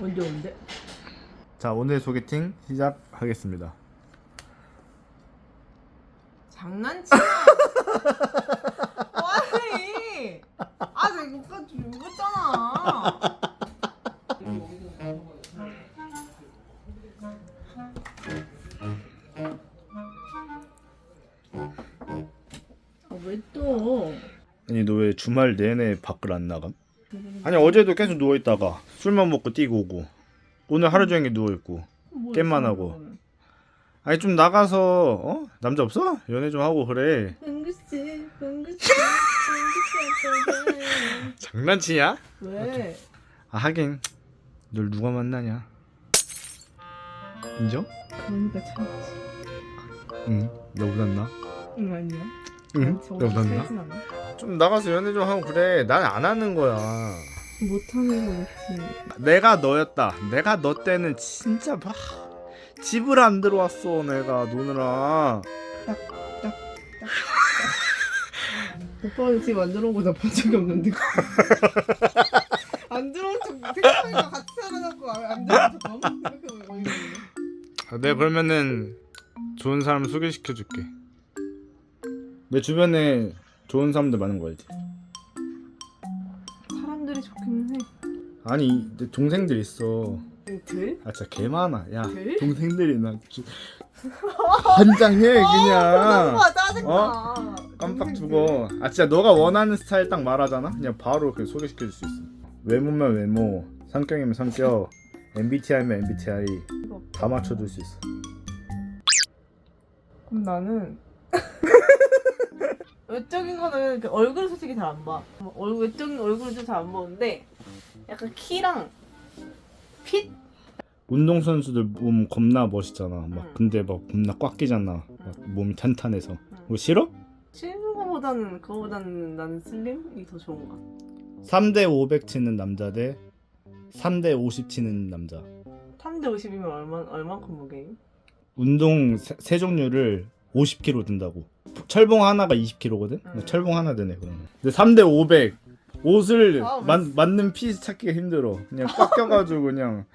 언제 언제? 자 오늘 소개팅 시작하겠습니다. 장난치나? 아니, 아 내가 이거까지 읽었잖아. 아, 왜 또? 아니 너 왜 주말 내내 밖을 안 나감? 아니 어제도 계속 누워 있다가 술만 먹고 뛰고 오고 오늘 하루 종일 누워 있고 뭐 게임만 하고. 아니 좀 나가서 어 남자 없어? 연애 좀 하고 그래. 은구씨, 은구씨, 은구씨 장난치냐? 왜? 아 하긴 널 누가 만나냐? 인정? 그러니까 참지. 응. 너보다 나? 응 아니야. 응. 너보다 나? 좀 나가서 연애 좀 하고 그래. 난 안 하는 거야. 못하는 거지. 내가 너였다. 내가 너 때는 진짜 막 집을 안 들어왔어. 내가 노느라. 오빠는 지금 안 들어온 거나 본 적이 없는데. 안 들어온 척 생각하니까 같이 살아남고 안 들어온 척 너무. 아, 내가 그러면은 좋은 사람 소개시켜 줄게. 내 주변에 좋은 사람들 많은 거 알지? 사람들이 좋기는 해. 아니 내 동생들 있어. 들? 아 진짜 개 많아. 야 들? 동생들이 나 주... 환장해 그냥. 아 짜증나. 어? 깜빡 죽어. 아 진짜 너가 원하는 스타일 딱 말하잖아. 그냥 바로 그 소개시켜 줄 수 있어. 외모면 외모, 성격이면 성격, MBTI면 MBTI 다 맞춰줄 수 있어. 그럼 나는 외적인 거는 그 얼굴 솔직히 잘 안 봐. 뭐 얼굴 외적인 얼굴은 좀 잘 안 보는데 약간 키랑 핏 운동 선수들 몸 겁나 멋있잖아. 막 응. 근데 막 겁나 꽉 끼잖아. 막 몸이 탄탄해서. 그거 싫어? 치는 거보다는 그거보다는 나는 슬림이 더 좋은 것 같아. 3대 500 치는 남자 대 3대 50 치는 남자. 3대 50이면 얼마 얼만큼 무게임? 운동 세, 세 종류를 50kg 든다고. 철봉 하나가 20kg거든. 응. 철봉 하나 드네 그러면. 근데 3대 500 옷을 아, 왜- 맞, 맞는 피 찾기가 힘들어. 그냥 꽉 껴가지고 그냥.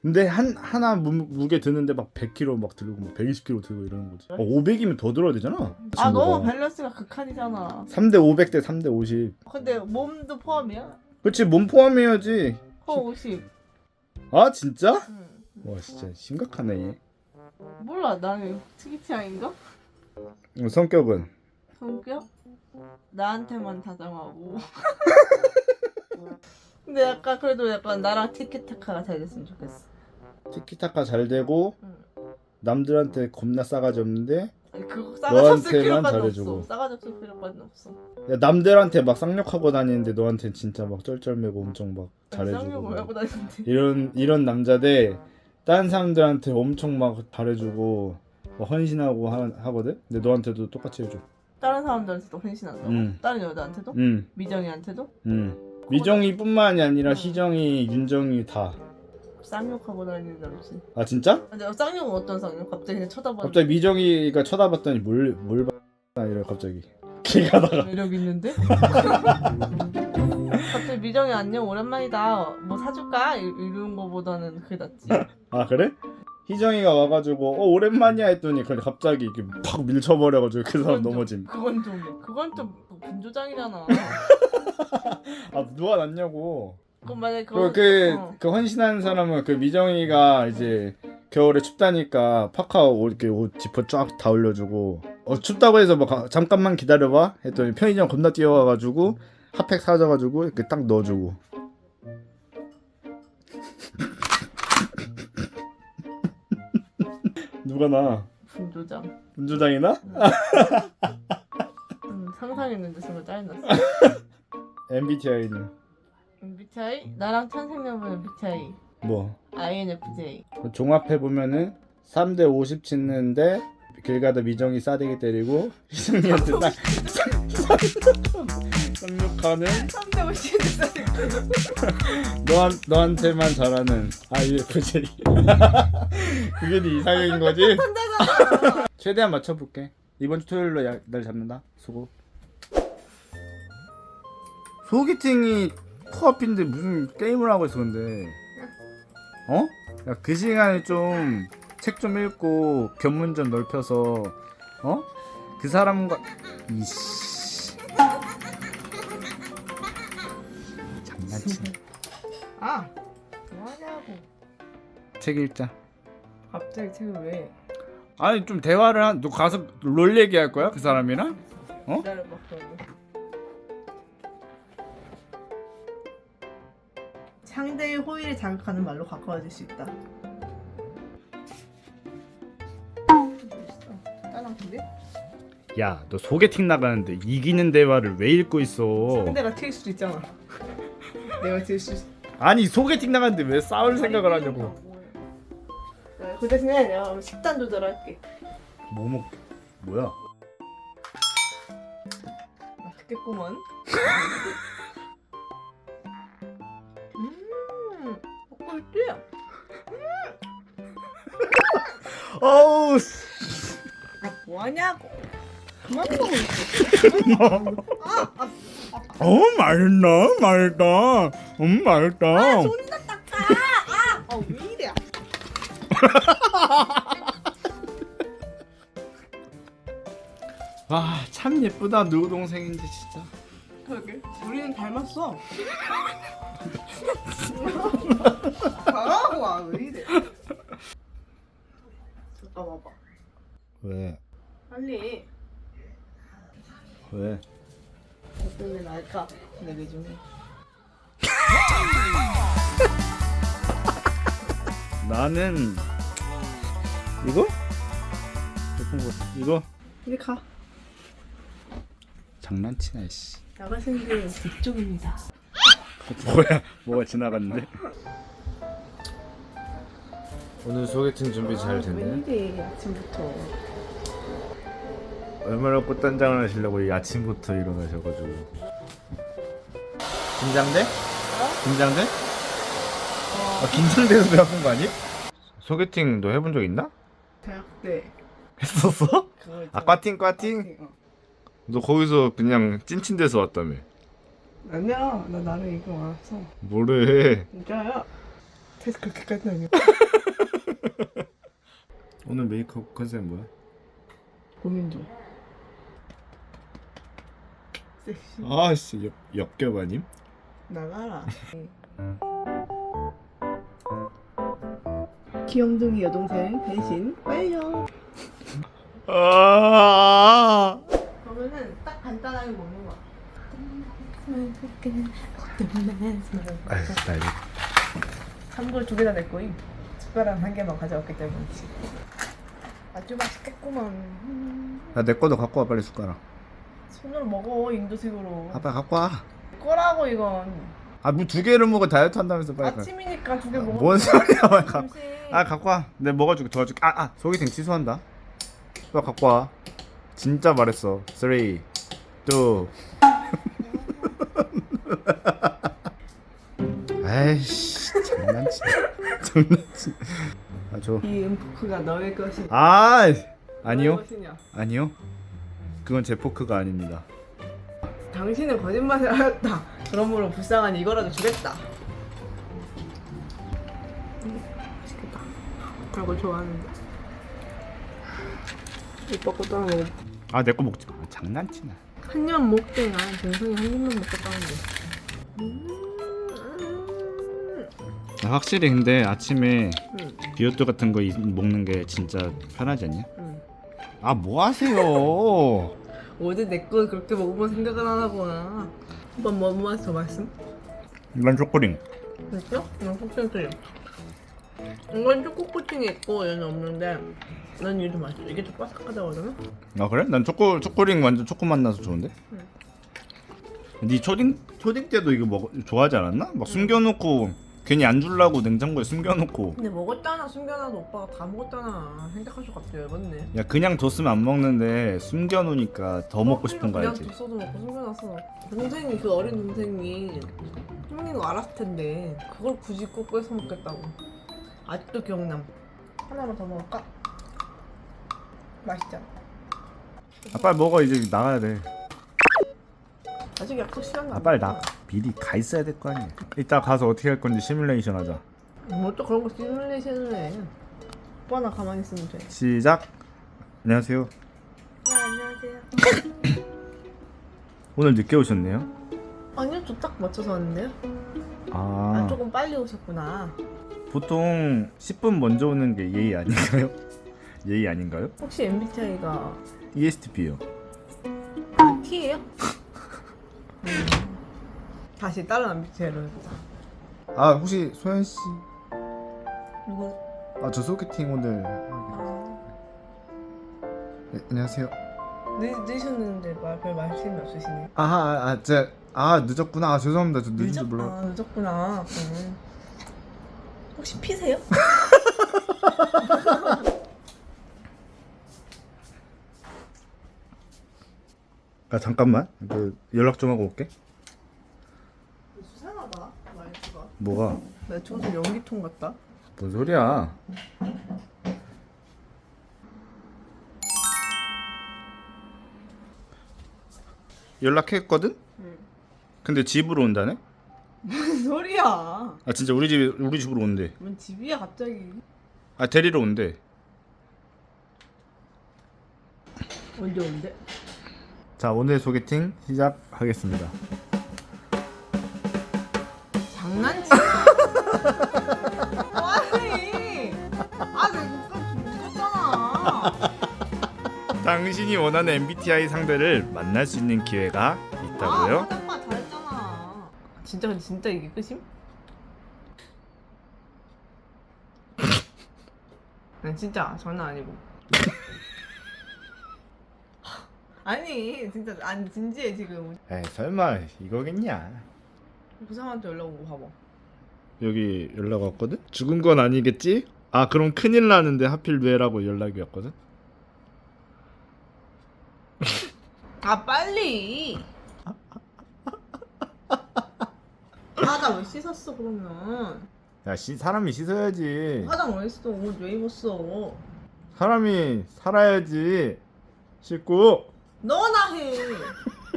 근데 한 하나 무, 무게 드는데 막 100kg 막 들고 막 120kg 들고 이러는 거지. 어, 500이면 더 들어야 되잖아. 아 너무. 밸런스가 극한이잖아. 3대 500 대 3대 50. 근데 몸도 포함이야? 그렇지 몸 포함해야지. 어 50. 아 진짜? 응. 와 진짜 심각하네 얘. 몰라 나는 특이 취향인가? 어, 성격은 성격? 나한테만 다정하고. 근데 약간 그래도 약간 나랑 티키타카가 잘 됐으면 좋겠어. 티키타카 잘 되고 응. 남들한테 겁나 싸가지 없는데 아니, 그거 싸가지 없을 너한테만 필요까지 잘해주고. 없어. 싸가지 없을 필요까지 없어. 야, 남들한테 막 쌍욕하고 다니는데 너한테 진짜 막 쩔쩔매고 엄청 막 잘해주고 쌍욕을 왜 하고 다니는데? 이런 이런 남자대 다른 사람들한테 엄청 막 잘해주고 막 헌신하고 하, 하거든. 근데 너한테도 똑같이 해줘. 다른 사람들한테도 헌신한다고? 응. 다른 여자한테도? 응, 미정이한테도? 응. 미정이뿐만이 아니라 응. 희정이, 윤정이 다. 쌍욕하고 다니는 남친. 아 진짜? 근데 쌍욕은 어떤 쌍욕? 갑자기 그냥 쳐다봐. 갑자기 미정이가 쳐다봤더니 뭘뭘 봐? 이래 갑자기 길 가다가 매력 있는데? 갑자기 미정이 안녕 오랜만이다. 뭐 사줄까? 이- 이런 거보다는 그게 낫지. 아 그래? 희정이가 와가지고 어 오랜만이야 했더니 그냥 갑자기 이렇게 팍 밀쳐버려가지고 그 사람 그건 좀- 넘어짐. 그건 좀 그건 좀 분조장이잖아. 아 누가 났냐고. 그럼 만약에 그리고 그거 그, 어. 그 헌신하는 사람은 그 미정이가 이제 겨울에 춥다니까 파카 옷 이렇게 옷 지퍼 쫙 다 올려주고 어 춥다고 해서 뭐 가- 잠깐만 기다려봐 했더니 편의점 겁나 뛰어와가지고 핫팩 사줘가지고 이렇게 딱 넣어주고 누가 나? 분조장. 분조장이나? 음, 상상했는데 정말 짜증났어. MBTI는 MBTI 나랑 탄생년분 MBTI 뭐? INFJ. 종합해 보면은 3대 50 짓는데 길 가다 미정이 싸대기 때리고 희승이한테 딱 쌍욕하는 3대 50인 너한 너한테만 잘하는 IFJ 그게 네 이상형인 거지? 최대한 맞춰볼게 이번 주 토요일로 야- 날 잡는다 수고 소개팅이 코앞인데 무슨 게임을 하고 있어 근데 어? 야, 그 시간에 좀 책 좀 읽고 견문 좀 넓혀서 어? 그 사람과 이씨. 장난치네. 아 뭐하냐고. 책 읽자. 갑자기 책을 왜? 아니 좀 대화를 한 너 가서 롤 얘기할 거야 그 사람이랑? 어? 기다려봐 그러면. 상대의 호의를 자극하는 말로 가까워질 수 있다 짜장인데? 야 너 소개팅 나가는데 이기는 대화를 왜 읽고 있어? 상대가 튈 수도 있잖아. 내가 튈 수 있어 아니 소개팅 나가는데 왜 싸울 생각을 하냐고. 네, 그 대신에 내가 식단 조절할게. 뭐 먹... 뭐야? 맛있겠구먼. 음 먹고 있지? 어우 뭐하냐고. 그만 있어. 어. 맛있다 맛있다. 음 맛있다 존나 딱하 아! 아 왜 이래. 아참 예쁘다 누구 동생인지 진짜. 그러게. 우리는 닮았어. 잘하고 와왜 이래. 잠깐 봐봐. 왜? 빨리 왜? 어떤 게 나을까 내게 중에 나는 이거? 예쁜 거. 이거? 이리 가. 장난치나 씨. 나가시는 길은 뒤쪽입니다. 뭐야? 뭐가 지나갔는데? 오늘 소개팅 준비 잘 됐네. 웬일이 아침부터 얼마나 꽃단장을 하시려고 이 아침부터 일어나셔가지고 긴장돼? 긴장돼? 아, 긴장돼서 배 아픈 거 아니? 소개팅 너 해본 적 있나? 대학 때 했었어? 그거 아 과팅 과팅? 어. 너 거기서 그냥 찐친 돼서 왔다며 아니야 나 나는 이거 알았어 뭐래 진짜야 테스트 그렇게까지 아니야 오늘 메이크업 컨셉 뭐야? 고민 중 섹시 아씨 역, 역겹 아님? 나가라. 귀염둥이 여동생 대신 완료 아 그러면은 딱 간단하게 먹는 나 이거. 참고로 두 개 다 내 거임 숟가락 한 개만 가져왔기 때문이지 아주 맛있겠구만. 야내 거도 갖고 와 빨리 숟가락 손으로 먹어 인도식으로 아 빨리 갖고 내 거라고 이건 두 개를 먹어 다이어트 한다면서 빨리 가 아침이니까 두 개 먹어 뭔 소리야 빨리 가. 점심 아 갖고 와. 내가 먹어줄게 도와줄게. 아, 아 소개팅 취소한다. 빨리 갖고 와. 진짜 말했어. 3, 2. 아이씨 장난치. 장난치. 아 줘. 이 음포크가 너의 것이 아 아니요 너의 것이냐 아니요. 그건 제 포크가 아닙니다. 당신은 거짓말을 하였다 그러므로 불쌍한 이거라도 주겠다 음, 맛있겠다 그런 걸 좋아하는데 오빠 것도 하나 먹어 아내 거 먹지 마. 장난치나. 한 입만 먹대 난 동생이 한 입만 먹겠다는데 음, 확실히 근데 아침에 음, 비오트 같은 거 이- 먹는 게 진짜 편하지 않냐? 음. 아 뭐 하세요? 어제 내거 그렇게 먹어본 생각을 안 하구나 오빠 뭐더 맛있음? 이건 초코링. 진짜? 난 코팅트림 이건 초코 코팅이 있고 얘는 없는데 난더 맛있어 이게 더 바삭하다고 하잖아? 아 그래? 난 초코 초코링 완전 초코 맛 나서 좋은데. 응. 네 초딩 초딩 때도 이거 먹 좋아하지 않았나? 막 숨겨놓고 괜히 안 줄라고 냉장고에 숨겨놓고. 근데 먹었잖아 숨겨놔도 오빠가 다 먹었잖아 생각하셔 갑자기 열받네 야 그냥 뒀으면 안 먹는데 숨겨놓으니까 더 먹고 싶은 거 그냥 알지? 뒀어도 먹고 숨겨놨어 동생이 그 어린 동생이 형님 거 알았을 텐데 그걸 굳이 꼭 뺏어 먹겠다고 아직도 기억남 하나만 더 먹을까? 맛있잖아 아 빨리 먹어 이제 나가야 돼. 아직 약속 시간 아남 빨리 나. 미리 가 있어야 될 거 아니야. 이따 가서 어떻게 할 건지 시뮬레이션 하자. 뭐 또 그런 거 시뮬레이션을 해. 오빠 나 가만히 있으면 돼. 시작. 안녕하세요. 네, 안녕하세요. 오늘 늦게 오셨네요. 아니요, 저 딱 맞춰서 왔는데요. 아, 아, 조금 빨리 오셨구나. 보통 10분 먼저 오는 게 예의 아닌가요? 예의 아닌가요? 혹시 MBTI가 ESTP요. 아, T예요? 음. 다시 다른 MBTI로 해보자. 아 혹시 소연 씨? 누구? 아 저 소개팅 오늘. 아, 네, 안녕하세요. 늦, 늦으셨는데 말, 별 말씀이 없으시네요. 아하 아 제가 아 늦었구나. 아, 죄송합니다. 저 늦은 줄 몰라. 아, 늦었구나. 음. 혹시 피세요? 아 잠깐만. 그 연락 좀 하고 올게. 수상하다, 말투가. 뭐가? 나 저기서 연기통 같다. 뭔 소리야? 연락했거든? 응. 근데 집으로 온다네? 무슨 소리야? 아 진짜 우리 집 우리 집으로 온대. 뭔 집이야 갑자기? 아 데리러 온대. 언제 온대? 자 오늘 소개팅 시작하겠습니다. 장난치지? 아니, 아 내가 죽었잖아. 당신이 원하는 MBTI 상대를 만날 수 있는 기회가 있다고요? 아, 화장과 잘했잖아. 진짜 근데 진짜 이게 끝임? 난 진짜 장난 아니고. 아니 진짜 아니 진지해 지금. 에이 설마 이거겠냐? 그 사람한테 연락 오고 봐봐. 여기 연락 왔거든? 죽은 건 아니겠지? 아 그럼 큰일 나는데 하필 왜라고 연락이 왔거든? 아 빨리. 아나 왜 씻었어 그러면? 야 씨, 사람이 씻어야지 화장 왜 했어? 옷 왜 입었어? 사람이 살아야지 씻고 너나 해.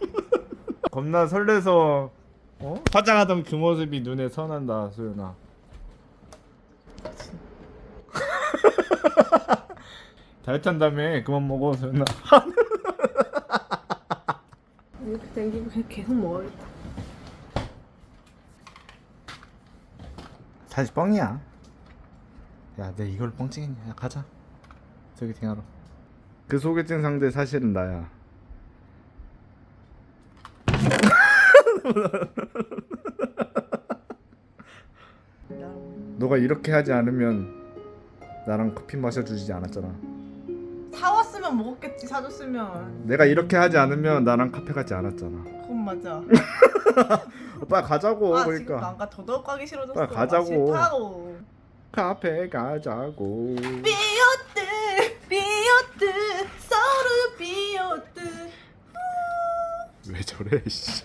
겁나 설레서 어? 화장하던 그 모습이 눈에 선한다 소연아. 다이어트 한다며 그만 먹어 소연아. 이렇게 땡기고 그냥 계속 먹어야겠다. 사실 뻥이야. 야 내 이걸 뻥 찍겠냐? 야 가자. 소개팅 하러. 그 소개팅 상대 사실은 나야 너가 이렇게 하지 않으면 나랑 커피 마셔주지 않았잖아 사왔으면 먹었겠지 사줬으면. 내가 이렇게 하지 않으면 나랑 카페 가지 않았잖아 그건 맞아. 오빠 가자고 아 지금 그러니까 난가 더더욱 가기 싫어졌어. 빨리 가자고. 아, 싫다고. 카페 가자고 비었듯 비었듯 서로 비 었듯 왜 저래 씨